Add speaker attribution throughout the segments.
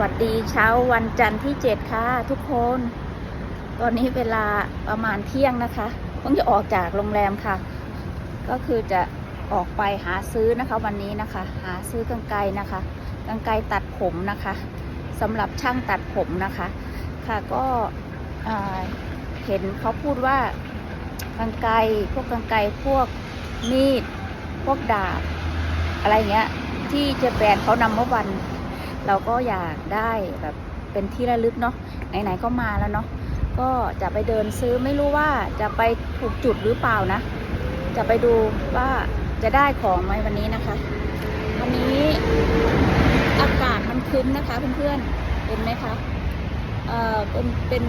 Speaker 1: วัสดีเช้าวันจันทร์ที่7ค่ะทุกคน ตอนนี้เวลาประมาณเที่ยงนะคะเพิ่งจะออกจากโรงแรมค่ะ ก็คือจะออกไปหาซื้อนะคะวันนี้นะคะ หาซื้อกางไกรนะคะกางไกรตัดผมนะคะสำหรับช่างตัดผมนะคะ ค่ะก็เห็นเขาพูดว่ากางไกรพวกกางไกรพวกมีด พวกดาบ อะไรเงี้ย ที่เจแปนเขานำเมื่อวัน เราก็อยากได้แบบเป็นที่ระลึกเนาะไหนๆก็มาแล้วเนาะก็จะไปเดินซื้อไม่รู้ว่าจะไปถูกจุดหรือเปล่านะ จะไปดูว่าจะได้ของไหมวันนี้นะคะ วันนี้อากาศมันครึ้มนะคะเพื่อนๆเห็นไหมคะเอ่อเป็นเป็น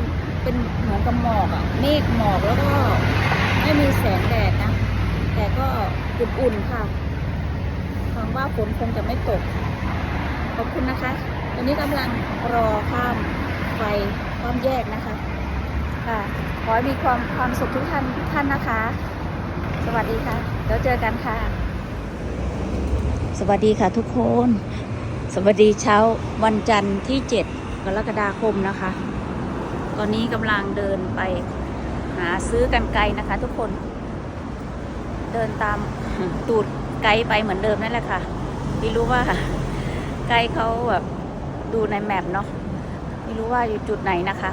Speaker 1: เป็นเหมือนกับหมอกอะเมฆหมอกแล้วก็ไม่มีแสงแดดนะ แต่ก็อุ่นๆค่ะหวังว่าฝนคงจะไม่ตก ขอบคุณนะคะตอนนี้กำลังรอข้ามไฟข้ามแยกนะคะค่ะขอให้มีความความสุขทุกท่านทุกท่านนะคะ สวัสดีค่ะแล้วเจอกันค่ะ สวัสดีค่ะทุกคน สวัสดีเช้าวันจันทร์ที่ 7 กรกฎาคมนะคะ ตอนนี้กำลังเดินไปหาซื้อกันไกลนะคะ ทุกคน เดินตามตูดไกด์ไปเหมือนเดิมนั่นแหละค่ะ ไม่รู้ว่า ไกด์เขาแบบดูในแมปเนาะไม่รู้ว่าอยู่จุดไหนนะคะ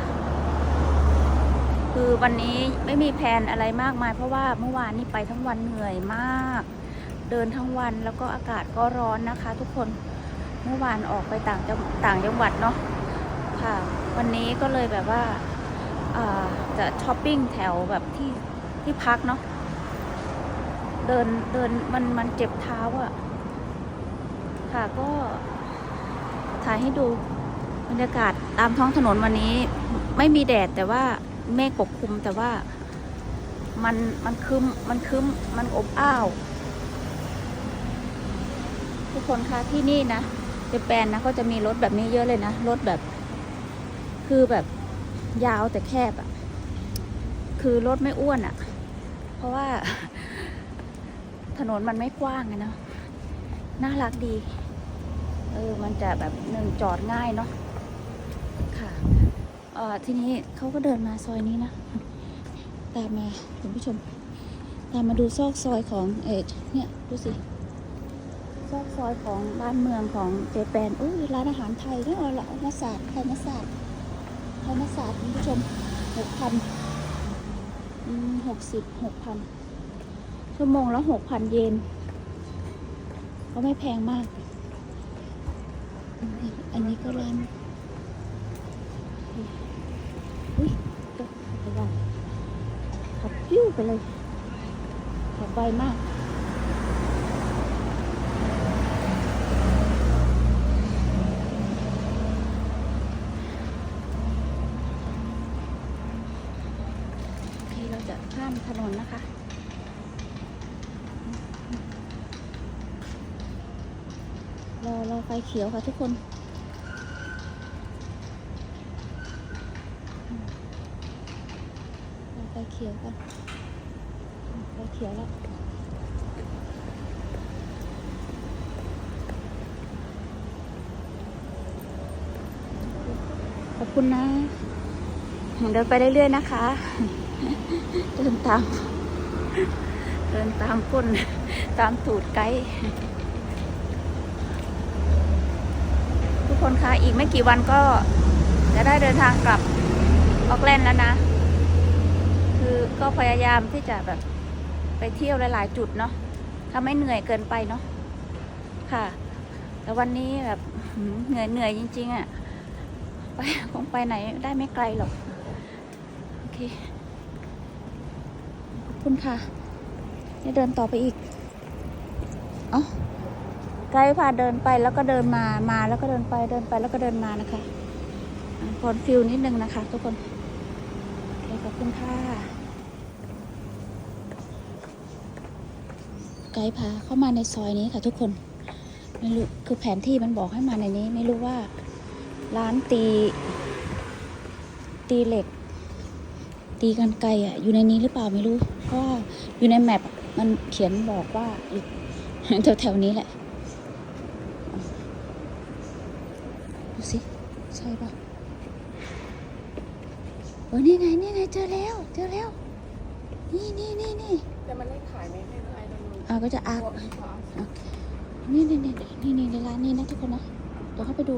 Speaker 1: คือวันนี้ไม่มีแผนอะไรมากมาย เพราะว่าเมื่อวานนี้ไปทั้งวันเหนื่อยมาก เดินทั้งวันแล้วก็อากาศก็ร้อนนะคะ ทุกคนเมื่อวานออกไปต่างจังต่างจังหวัดเนาะค่ะ วันนี้ก็เลยแบบว่าจะช้อปปิ้งแถวแบบที่ที่พักเนาะเดินเดินมันมันเจ็บเท้าอะค่ะก็ ถ่ายให้ดูบรรยากาศตามท้องถนนวันนี้ ไม่มีแดดแต่ว่าเมฆปกคลุมแต่ว่ามันมันคึมมันคึมมันอบอ้าว ทุกคนคะที่นี่นะเจแปนนะก็จะมีรถแบบนี้เยอะเลยนะรถแบบ คือแบบยาวแต่แคบอะ่ะ คือรถไม่อ้วนอะ่ะ เพราะว่าถนนมันไม่กว้างอะเนาะน่ารักดี เออมันจะแบบหนึ่งจอดง่ายเนาะค่ะเอ่อทีนี้เขาก็เดินมาซอยนี้นะ ตามมาคุณผู้ชม ตามมาดูซอกซอยของเออเนี่ยดูสิซอกซอยของบ้านเมืองของเจแปนอุ้ยร้านอาหารไทยเนี่ยเอาละมาศาสตร์ไทยมาศาสตร์ไทยมาศาสตร์คุณผู้ชมหกพันหกสิบหกพันชั่วโมงละหกพันเยนก็ไม่แพงมาก อันนี้ก็ร้านอุ้ยตกไปว่าขับพิ้วไปเลยขับไวมากโอเคเราจะข้ามถนนนะคะ รอรอไฟเขียวค่ะทุกคน รอไฟเขียวกันไฟเขียวแล้วขอบคุณนะเดินไปเรื่อยๆนะคะ เดินตาม เดินตามก้น ตามตูดไกด์ ทุกคนคะอีกไม่กี่วันก็จะได้เดินทางกลับออกแลนด์แล้วนะ คือก็พยายามที่จะแบบไปเที่ยวหลาย ๆ จุดเนาะถ้าไม่เหนื่อยเกินไปเนาะค่ะแต่วันนี้แบบเหนื่อยเหนื่อยจริง ๆอะ่ะไปคงไปไหนได้ไม่ไกลหรอกโอเคขอบคุณค่ะนี่เดินต่อไปอีก เอ้า ไกด์พาเดินไปแล้วก็เดินมา มาแล้วก็เดินไป เดินไปแล้วก็เดินมานะคะอ่าคอนฟิวนิดนึงนะคะ ทุกคนโอเคขอบคุณค่ะ ไกด์พาเข้ามาในซอยนี้ค่ะ ทุกคน ไม่รู้ คือแผนที่มันบอกให้มาในนี้ ไม่รู้ว่า ร้านตี ตีเหล็ก ตีกันไกลอะ อยู่ในนี้หรือเปล่าไม่รู้เพราะว่าอยู่ในแมปมันเขียนบอกว่าอยู่แถวๆนี้แหละดูสิ ใช่ปะเออนี่ไงนี่ไงเจอแล้วเจอแล้ว นี่นี่นี่นี่
Speaker 2: แต่มันได้ขายไหมไม่รู้ไอ้ตรงนู้น
Speaker 1: อ่าก็จะอา
Speaker 2: ตัวอีกขวา
Speaker 1: นี่นี่นี่นี่นี่ในร้านนี้นะทุกคนนะเดี๋ยวเข้าไปดู